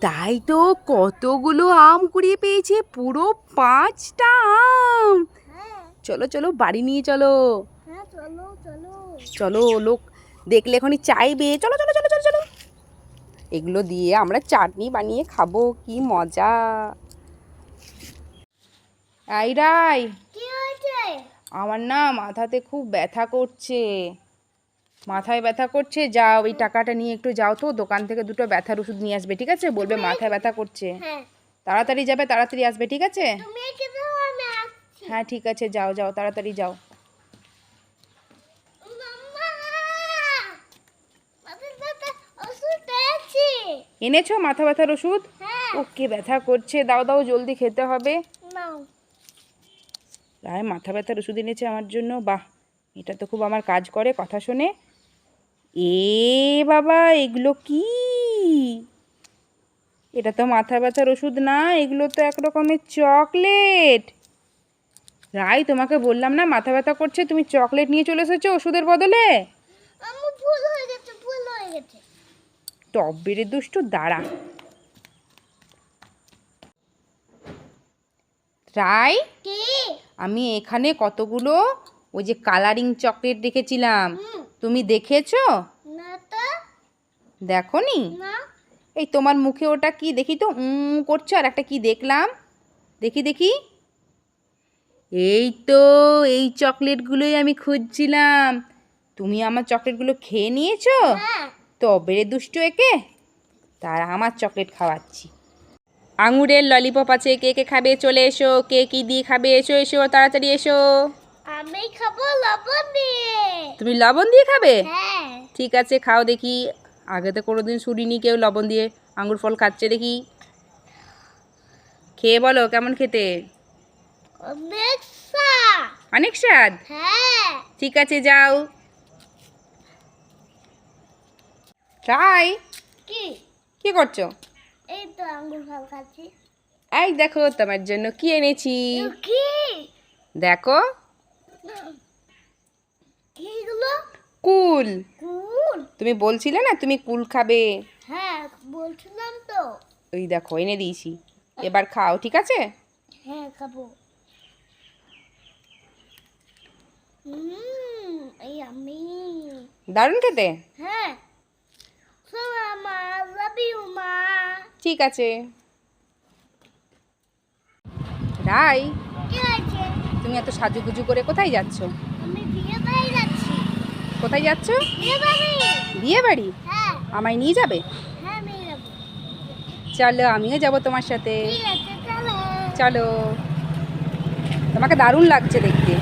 তাই তো কতগুলো আম কুড়িয়ে পেয়েছে পুরো পাঁচটা আম। হ্যাঁ। চলো চলো বাড়ি নিয়ে চলো। হ্যাঁ চলো চলো। চলো লোক দেখলে এখনই চাইবে। চলো চলো চলো চলো চলো। এগুলো দিয়ে আমরা চাটনি বানিয়ে খাব কি মজা। আই রাই আমার না মাথাতে খুব ব্যথা করছে। মাথায় ব্যথা করছে যাও এই টাকাটা নিয়ে একটু যাও তো দোকান থেকে দুটো ব্যথার ওষুধ নিয়ে আসবে ঠিক আছে? বলবে মাথায় ব্যথা করছে। হ্যাঁ। তাড়াতাড়ি যাবে তাড়াতাড়ি আসবে ঠিক আছে? হ্যাঁ ঠিক আছে যাও যাও তাড়াতাড়ি যাও। এনেছো মাথা ব্যথার ওষুধ? হ্যাঁ। ওকে ব্যথা করছে দাও দাও জলদি খেতে হবে। মাথা ব্যথার ওষুধ এনেছে আমার জন্য বাহ! এটা তো খুব আমার কাজ করে কথা শোনে। এ বাবা এগুলো কি? এটা তো মাথা ব্যথার ওষুধ না এগুলো তো এক রকমের চকলেট। রাই তোমাকে বললাম না মাথা ব্যথা করছে তুমি চকলেট নিয়ে চলে এসেছ ওষুধের বদলে? টপ বেড়ে দুষ্টু দাঁড়া। রাই আমি এখানে কতগুলো ওই যে কালারিং চকলেট রেখেছিলাম। হুম। তুমি দেখেছ? দেখনি? নি। এই তোমার মুখে ওটা কি দেখি তো উম করছ আর একটা কি দেখলাম? দেখি দেখি। এই তো এই চকলেটগুলোই আমি খুঁজছিলাম। তুমি আমার চকলেটগুলো খেয়ে নিয়েছো? হ্যাঁ। তবে দুষ্টু একে তার আমার চকলেট খাওয়াচ্ছি। আঙুরের ললিপপ আছে কে কে খাবে চলে এসো কে কি দিয়ে খাবে এসো এসো তাড়াতাড়ি এসো। আমি খাব লবণ দিয়ে। তুমি লবণ দিয়ে খাবে? হ্যাঁ। ঠিক আছে খাও দেখি। আগে তো কোনোদিন শুনিনি কেউ লবণ দিয়ে আঙুর ফল খাচ্ছে দেখি। খেয়ে বলো কেমন খেতে? অনেক স্বাদ। হ্যাঁ। ঠিক আছে যাও। ট্রাই কি? কি করছ? এই তো আঙ্গুর ফল খাচ্ছি। এই দেখো তোমার জন্য কি এনেছি? দেখো। কুল। কুল? তুমি বলছিলে না তুমি কুল খাবে? হ্যাঁ বলছিলাম তো। ওই দেখো এনে দিয়েছি। এবার খাও ঠিক আছে? হ্যাঁ খাব। দারুণ খেতে? হ্যাঁ। ঠিক আছে। রাই তুমি এত সাজুগুজু করে কোথায় যাচ্ছ? আমি বিয়ে বাড়ি যাচ্ছি। কোথায় যাচ্ছ? বিয়ে বাড়ি হ্যাঁ। আমায় নিয়ে যাবে? হ্যাঁ চলো আমিও যাব তোমার সাথে। চলো। তোমাকে দারুণ লাগছে দেখতে।